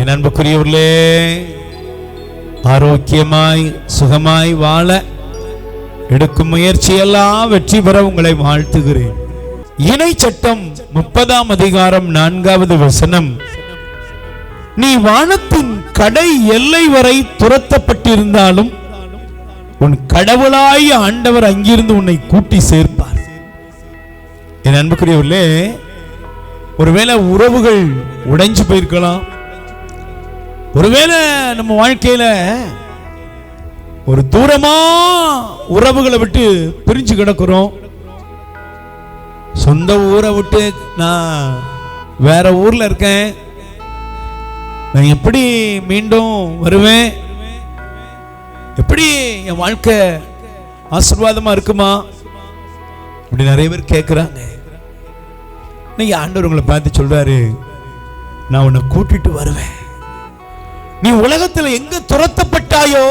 என் அன்புக்குரியவர்களே ஆரோக்கியமாய் சுகமாய் வாழ எடுக்கும் முயற்சியெல்லாம் வெற்றி பெற உங்களை வாழ்த்துகிறேன். இணை சட்டம் முப்பதாம் அதிகாரம் நான்காவது வசனம். நீ வானத்தின் கடை எல்லை வரை துரத்தப்பட்டிருந்தாலும் உன் கடவுளாய் ஆண்டவர் அங்கிருந்து உன்னை கூட்டி சேர்ப்பார். என் அன்புக்குரியவர்களே ஒருவேளை உறவுகள் உடைஞ்சு போயிருக்கலாம். ஒருவேளை நம்ம வாழ்க்கையில் ஒரு தூரமா உறவுகளை விட்டு பிரிஞ்சு கிடக்கிறோம். சொந்த ஊரை விட்டு நான் வேற ஊர்ல இருக்கேன். நான் எப்படி மீண்டும் வருவேன்? எப்படி என் வாழ்க்கை ஆசீர்வாதமாக இருக்குமா? இப்படி நிறைய பேர் கேட்குறாங்க இன்னைக்கு ஆண்டவர் உங்களை பார்த்து சொல்றாரு நான் உன்னை கூட்டிட்டு வருவேன். நீ உலகத்துல எங்க துரத்தப்பட்டாயோ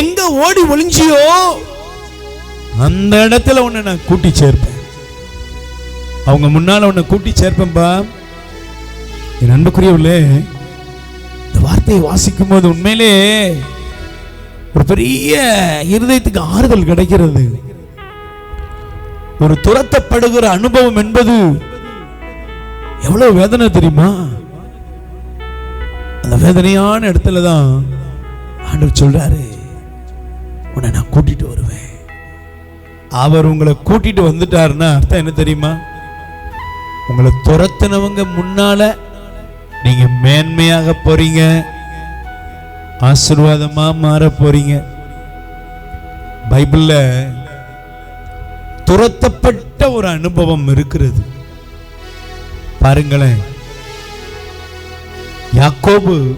எங்க ஓடி ஒளிஞ்சியோ அந்த இடத்துல உன்னை நான் கூட்டி சேர்ப்பேன். அவங்க முன்னால உன்னை கூட்டி சேர்ப்பேன்பா. என் அன்புக்குரியவில்லை இந்த வார்த்தையை வாசிக்கும் போது உண்மையிலே ஒரு பெரிய இருதயத்துக்கு ஆறுதல் கிடைக்கிறது. ஒரு துரத்தப்படுகிற அனுபவம் என்பது எவ்வளவு வேதனை தெரியுமா? அந்த வேதனையான இடத்துல தான் ஆண்டவர் சொல்றாரு உன்னை நான் கூட்டிட்டு வருவேன். அவர் உங்களை கூட்டிட்டு வந்துட்டாருன்னா அர்த்தம் என்ன தெரியுமா? உங்களை துரத்தினவங்க முன்னால நீங்க மேன்மையாக போறீங்க ஆசீர்வாதமா மாற போறீங்க. பைபிள்ல துரத்தப்பட்ட ஒரு அனுபவம் இருக்கிறது. பாருங்களேன். யாக்கோபு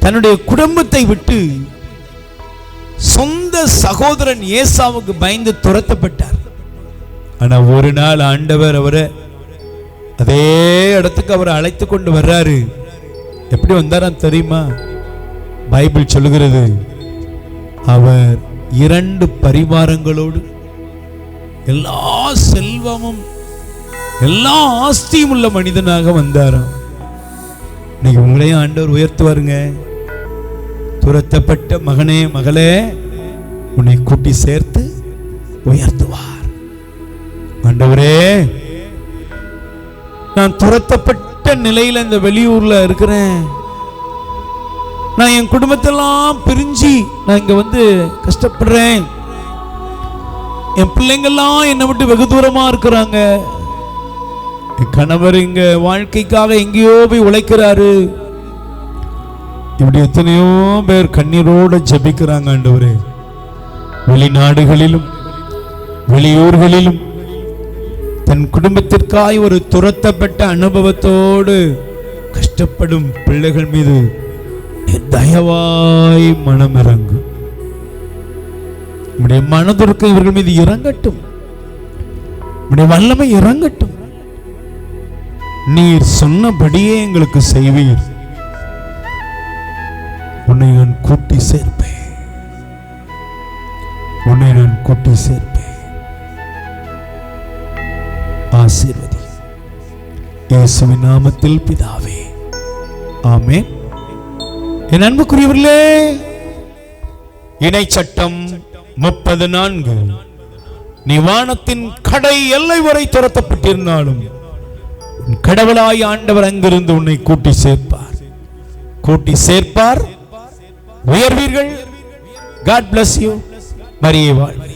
தன்னுடைய குடும்பத்தை விட்டு சொந்த சகோதரன் ஏசாவுக்கு பயந்து துரத்தப்பட்டார். ஆனா ஒரு நாள் ஆண்டவர் அவரை அதே இடத்துக்கு அவரை அழைத்து கொண்டு வர்றாரு. எப்படி வந்தாராம் தெரியுமா? பைபிள் சொல்லுகிறது அவர் இரண்டு பரிவாரங்களோடு எல்லா செல்வமும் எல்லா ஆஸ்தியும் உள்ள மனிதனாக வந்தாராம். இன்னைக்கு உங்களையும் ஆண்டவர் உயர்த்துவாருங்க. துரத்தப்பட்ட மகனே மகளே உன்னை கூட்டி சேர்த்து உயர்த்துவார். ஆண்டவரே நான் துரத்தப்பட்ட நிலையில் இந்த வெளியூர்ல இருக்கிறேன். நான் என் குடும்பத்தெல்லாம் பிரிஞ்சு நான் இங்க வந்து கஷ்டப்படுறேன். என் பிள்ளைங்கள்லாம் என்னை விட்டு வெகு தூரமாக இருக்கிறாங்க. என் கணவர் இங்க வாழ்க்கைக்காக எங்கேயோ போய் உழைக்கிறாரு. இப்படி எத்தனையோ பேர் கண்ணீரோட ஜபிக்கிறாங்க ஆண்டவரே. வெளிநாடுகளிலும் வெளியூர்களிலும் தன் குடும்பத்திற்காய் ஒரு துரத்தப்பட்ட அனுபவத்தோடு கஷ்டப்படும் பிள்ளைகள் மீது தயவாய் மனம் இறங்கும் நம்முடைய மனதிற்கு இவர்கள் மீது இறங்கட்டும். நம்முடைய வல்லமை இறங்கட்டும். நீர் சொன்னபடியே எங்களுக்கு செய்வீர். உன்னை நான் கூட்டி சேர்ப்பேன். உன்னை நான் கூட்டி சேர்ப்பேன். ஆசீர்வதி. இயேசுவின் நாமத்தில் பிதாவே. ஆமே என் அன்புக்குரியவர்களே இணை சட்டம் முப்பது நான்கு. நீ வானத்தின் கடை எல்லை வரை துரத்தப்பட்டிருந்தாலும் கடவுளாய் ஆண்டவர் அங்கிருந்து உன்னை கூட்டி சேர்ப்பார். கூட்டி சேர்ப்பார். உயர்வீர்கள். காட் பிளஸ் யூ மரியே வாழ்வீர்கள்